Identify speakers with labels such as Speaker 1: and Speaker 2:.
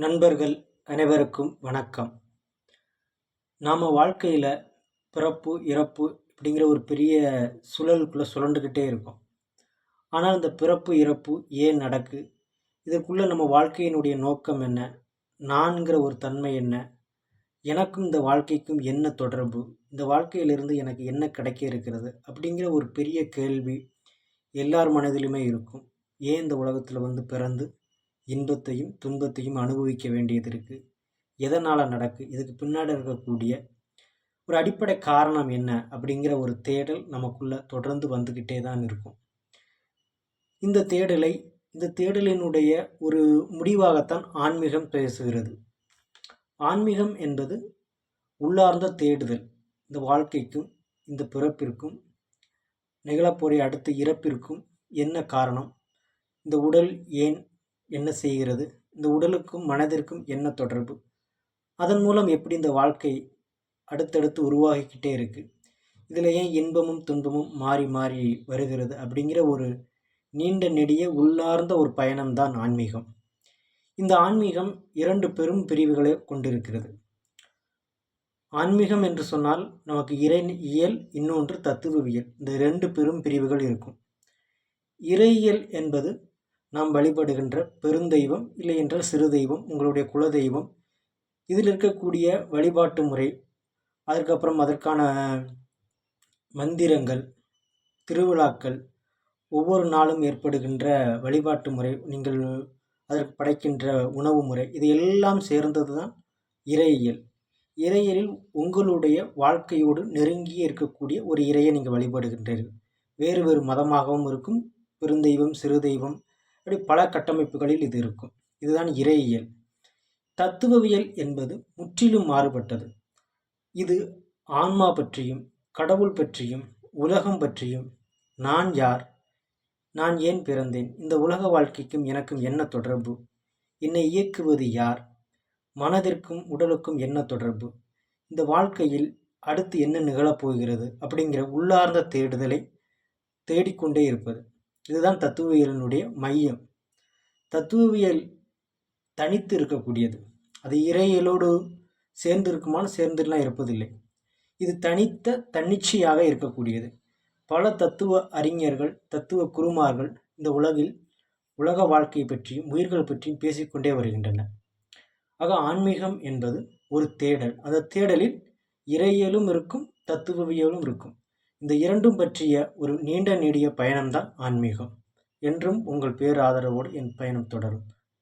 Speaker 1: நண்பர்கள் அனைவருக்கும் வணக்கம். நாம் வாழ்க்கையில் பிறப்பு இறப்பு அப்படிங்கிற ஒரு பெரிய சுழலுக்குள்ளே சுழண்டுக்கிட்டே இருக்கோம். ஆனால் இந்த பிறப்பு இறப்பு ஏன் நடக்கு? இதற்குள்ளே நம்ம வாழ்க்கையினுடைய நோக்கம் என்ன? நான்கிற ஒரு தன்மை என்ன? எனக்கும் இந்த வாழ்க்கைக்கும் என்ன தொடர்பு? இந்த வாழ்க்கையிலிருந்து எனக்கு என்ன கிடைக்க இருக்கிறது? அப்படிங்கிற ஒரு பெரிய கேள்வி எல்லார் மனதிலுமே இருக்கும். ஏன் இந்த உலகத்தில் வந்து பிறந்து இன்பத்தையும் துன்பத்தையும் அனுபவிக்க வேண்டியது இருக்குது எதனால் நடக்கு? இதுக்கு பின்னாடி இருக்கக்கூடிய ஒரு அடிப்படை காரணம் என்ன? அப்படிங்கிற ஒரு தேடல் நமக்குள்ளே தொடர்ந்து வந்துக்கிட்டே தான் இருக்கும். இந்த தேடலை இந்த தேடலினுடைய ஒரு முடிவாகத்தான் ஆன்மீகம் பேசுகிறது. ஆன்மீகம் என்பது உள்ளார்ந்த தேடுதல். இந்த வாழ்க்கைக்கும் இந்த பிறப்பிற்கும் நிகழப்போரை அடுத்த இறப்பிற்கும் என்ன காரணம்? இந்த உடல் ஏன் என்ன செய்கிறது? இந்த உடலுக்கும் மனதிற்கும் என்ன தொடர்பு? அதன் மூலம் எப்படி இந்த வாழ்க்கை அடுத்தடுத்து உருவாகிக்கிட்டே இருக்குது இதில் ஏன் இன்பமும் துன்பமும் மாறி மாறி வருகிறது அப்படிங்கிற ஒரு நீண்ட நெடிய உள்ளார்ந்த ஒரு பயணம்தான் ஆன்மீகம். இந்த ஆன்மீகம் இரண்டு பெரும் பிரிவுகளை கொண்டிருக்கிறது. ஆன்மீகம் என்று சொன்னால் நமக்கு இறை இயல் இன்னொன்று தத்துவவியல். இந்த ரெண்டு பெரும் பிரிவுகள் இருக்கும். இறையியல் என்பது நாம் வழிபடுகின்ற பெருந்தெய்வம் இல்லை என்றால் சிறு தெய்வம் உங்களுடைய குல தெய்வம் இதில் இருக்கக்கூடிய வழிபாட்டு முறை அதுக்கப்புறம் அதற்கான மந்திரங்கள் திருவிழாக்கள் ஒவ்வொரு நாளும் ஏற்படுகின்ற வழிபாட்டு முறை நீங்கள் அதற்கு படைக்கின்ற உணவு முறை இது எல்லாம் சேர்ந்தது தான் இறையியல். இறையியலில் உங்களுடைய வாழ்க்கையோடு நெருங்கியே இருக்கக்கூடிய ஒரு இறையை நீங்கள் வழிபடுகின்றீர்கள். வேறு வேறு மதமாகவும் இருக்கும் பெருந்தெய்வம் சிறு தெய்வம் இப்படி பல கட்டமைப்புகளில் இது இருக்கும். இதுதான் இறையியல். தத்துவவியல் என்பது முற்றிலும் மாறுபட்டது. இது ஆன்மா பற்றியும் கடவுள் பற்றியும் உலகம் பற்றியும் நான் யார் நான் ஏன் பிறந்தேன் இந்த உலக வாழ்க்கைக்கும் எனக்கும் என்ன தொடர்பு என்னை இயக்குவது யார் மனதிற்கும் உடலுக்கும் என்ன தொடர்பு இந்த வாழ்க்கையில் அடுத்து என்ன நிகழப்போகிறது அப்படிங்கிற உள்ளார்ந்த தேடுதலை தேடிக்கொண்டே இருப்பது. இதுதான் தத்துவவியலினுடைய மையம். தத்துவவியல் தனித்து இருக்கக்கூடியது. அது இறையியலோடு சேர்ந்து இருக்குமான்னு சேர்ந்துலாம் இருப்பதில்லை. இது தனித்த தன்னிச்சையாக இருக்கக்கூடியது. பல தத்துவ அறிஞர்கள் தத்துவ குருமார்கள் இந்த உலகில் உலக வாழ்க்கை பற்றியும் உயிர்கள் பற்றியும் பேசிக்கொண்டே வருகின்றனர். ஆக ஆன்மீகம் என்பது ஒரு தேடல். அந்த தேடலில் இறையியலும் இருக்கும் தத்துவவியலும் இருக்கும். இந்த இரண்டும் பற்றிய ஒரு நீண்ட நெடிய பயணம்தான் ஆன்மீகம் என்றும் உங்கள் பேராதரவோடு என் பயணம் தொடரும்.